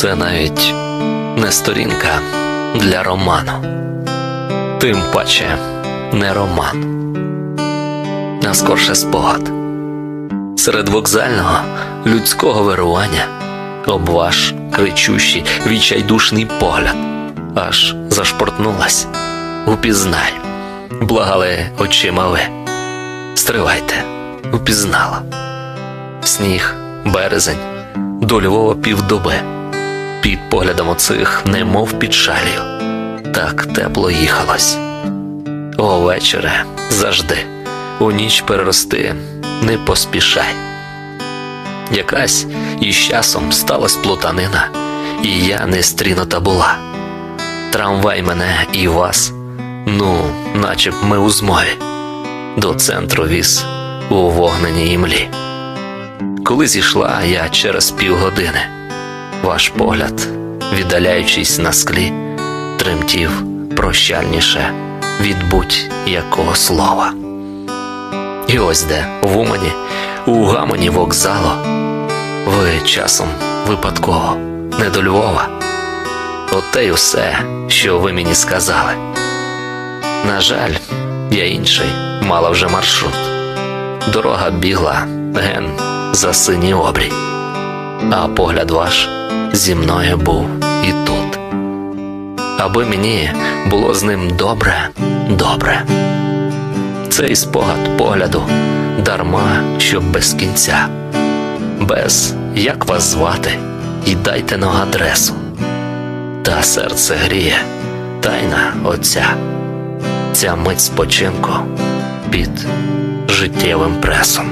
Це навіть не сторінка для роману. Тим паче не роман, а скорше спогад. Серед вокзального людського вирування об ваш кричущий відчайдушний погляд аж зашпортнулась. Упізнай, благали очима ви. Стривайте, упізнала. Сніг, березень, до Львова півдоби. Під поглядом оцих, немов під шалію. Так тепло їхалось. О, вечере, завжди, у ніч перерости, не поспішай. Якась із часом сталась плутанина, і я не стрінута була. Трамвай мене і вас, ну, наче б ми у змові, до центру віз у вогненій імлі. Коли зійшла я через півгодини, ваш погляд, віддаляючись на склі, тремтів прощальніше від будь-якого слова. І ось де в Умані, у гамоні вокзалу, ви часом випадково не до Львова. Оте й усе, що ви мені сказали. На жаль, я інший мала вже маршрут. Дорога бігла ген за синій обрій, а погляд ваш зі мною був і тут. Аби мені було з ним добре, добре. Цей спогад погляду дарма, щоб без кінця, без як вас звати, і дайте на адресу. Та серце гріє, тайна отця, ця мить спочинку під життєвим пресом.